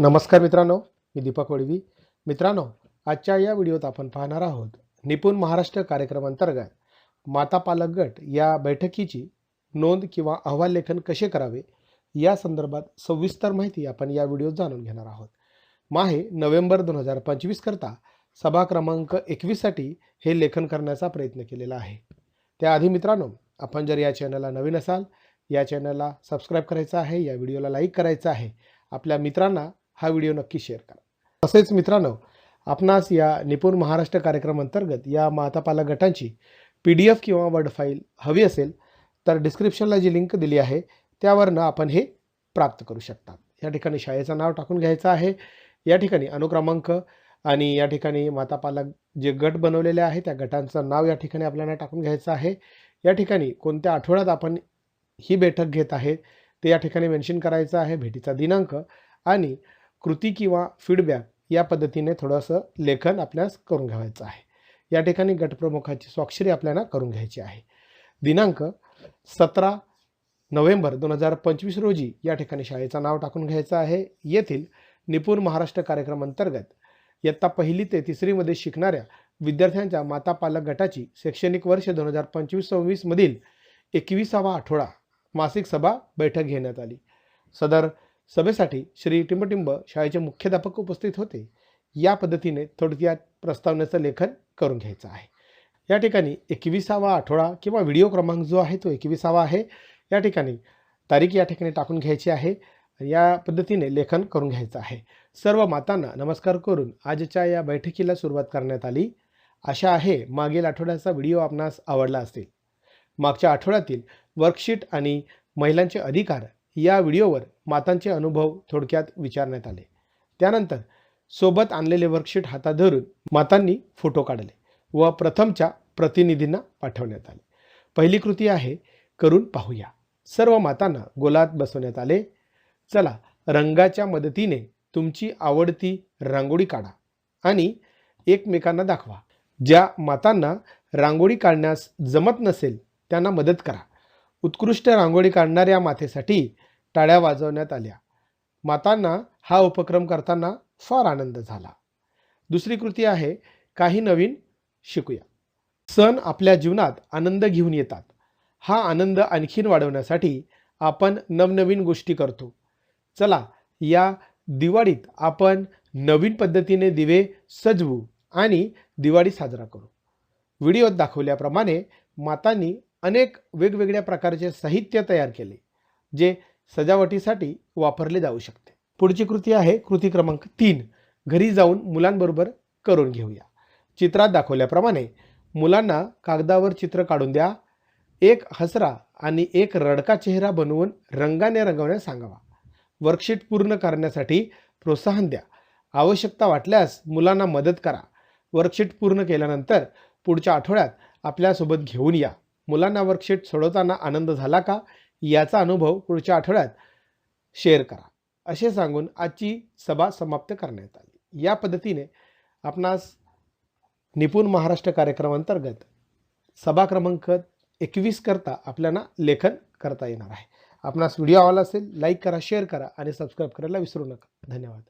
नमस्कार मित्रांनो मी दीपक वडवी. मित्रांनो आजच्या या व्हिडिओत आपण पाहणार आहोत निपुण महाराष्ट्र कार्यक्रमांतर्गत माता पालक गट या बैठकीची नोंद किंवा अहवाल लेखन कसे करावे या संदर्भात सविस्तर माहिती आपण या व्हिडिओत जाणून घेणार आहोत. माहे नोव्हेंबर दोन हजार पंचवीस करता सभा क्रमांक एकवीससाठी हे लेखन करण्याचा प्रयत्न केलेला आहे. त्याआधी मित्रांनो आपण जर या चॅनलला नवीन असाल या चॅनलला सबस्क्राईब करायचं आहे या व्हिडिओला लाईक करायचं आहे आपल्या मित्रांना हा व्हिडिओ नक्की शेअर करा. तसेच मित्रांनो आपणास या निपुण महाराष्ट्र कार्यक्रम अंतर्गत या मातापालक गटांची पी डी एफ किंवा वर्ड फाईल हवी असेल तर डिस्क्रिप्शनला जी लिंक दिली आहे त्यावरनं आपण हे प्राप्त करू शकता. या ठिकाणी शाळेचं नाव टाकून घ्यायचं आहे. या ठिकाणी अनुक्रमांक आणि या ठिकाणी मातापालक जे गट बनवलेले आहे त्या गटांचं नाव या ठिकाणी आपल्याला टाकून घ्यायचं आहे. या ठिकाणी कोणत्या आठवड्यात आपण ही बैठक घेत आहे ते या ठिकाणी मेन्शन करायचं आहे. भेटीचा दिनांक आणि कृती किंवा फीडबॅक या पद्धतीने थोडंसं लेखन आपल्यास करून घ्यायचं आहे. या ठिकाणी गटप्रमुखाची स्वाक्षरी आपल्याला करून घ्यायची आहे. दिनांक सतरा नोव्हेंबर दोन हजार पंचवीस रोजी या ठिकाणी शाळेचं नाव टाकून घ्यायचं आहे. येथील निपुण महाराष्ट्र कार्यक्रम अंतर्गत इयत्ता पहिली ते तिसरीमध्ये शिकणाऱ्या विद्यार्थ्यांच्या माता पालक गटाची शैक्षणिक वर्ष दोन हजार पंचवीस सव्वीसमधील एकविसावा आठवडा मासिक सभा बैठक घेण्यात आली. सदर सभेसाठी श्री टिंबटिंब शाळेचे मुख्याध्यापक उपस्थित होते. या पद्धतीने थोडक्यात प्रस्तावनेचं लेखन करून घ्यायचं आहे. या ठिकाणी एकविसावा आठवडा किंवा व्हिडिओ क्रमांक जो आहे तो एकविसावा आहे. या ठिकाणी तारीख या ठिकाणी टाकून घ्यायची आहे. या पद्धतीने लेखन करून घ्यायचं आहे. सर्व मातांना नमस्कार करून आजच्या या बैठकीला सुरुवात करण्यात आली. आशा आहे मागील आठवड्याचा व्हिडिओ आपणास आवडला असेल. मागच्या आठवड्यातील वर्कशीट आणि महिलांचे अधिकार या व्हिडिओवर मातांचे अनुभव थोडक्यात विचारण्यात आले. त्यानंतर सोबत आणलेले वर्कशीट हातात धरून मातांनी फोटो काढले व प्रथमच्या प्रतिनिधींना पाठवण्यात आले. पहिली कृती आहे करून पाहूया. सर्व मातांना गोलात बसवण्यात आले. चला रंगाच्या मदतीने तुमची आवडती रांगोळी काढा आणि एकमेकांना दाखवा. ज्या मातांना रांगोळी काढण्यास जमत नसेल त्यांना मदत करा. उत्कृष्ट रांगोळी काढणाऱ्या मातेसाठी टाळ्या वाजवण्यात आल्या. मातांना हा उपक्रम करताना फार आनंद झाला. दुसरी कृती आहे काही नवीन शिकूया. सण आपल्या जीवनात आनंद घेऊन येतात. हा आनंद आणखीन वाढवण्यासाठी आपण नवनवीन गोष्टी करतो. चला या दिवाळीत आपण नवीन पद्धतीने दिवे सजवू आणि दिवाळी साजरा करू. व्हिडिओत दाखवल्याप्रमाणे मातांनी अनेक वेगवेगळ्या प्रकारचे साहित्य तयार केले जे सजावटीसाठी वापरले जाऊ शकते. पुढची कृती आहे कृती क्रमांक तीन. घरी जाऊन मुलांबरोबर करून घेऊया. चित्रात दाखवल्याप्रमाणे मुलांना कागदावर चित्र काढून द्या. एक हसरा आणि एक रडका चेहरा बनवून रंगाने रंगवण्यास सांगावा. वर्कशीट पूर्ण करण्यासाठी प्रोत्साहन द्या. आवश्यकता वाटल्यास मुलांना मदत करा. वर्कशीट पूर्ण केल्यानंतर पुढच्या आठवड्यात आपल्यासोबत घेऊन या. मुलांना वर्कशीट सोडवताना आनंद झाला का? याचा अनुभव पुढच्या आठवड्यात शेअर करा. असे सांगून आजची सभा समाप्त करण्यात आली. या पद्धतीने आपणास निपुण महाराष्ट्र कार्यक्रमांतर्गत सभा क्रमांक एकवीस करता आपल्याला लेखन करता येणार आहे. आपणास व्हिडिओ आवडला असेल लाईक करा शेअर करा आणि सबस्क्राईब करायला विसरू नका. धन्यवाद.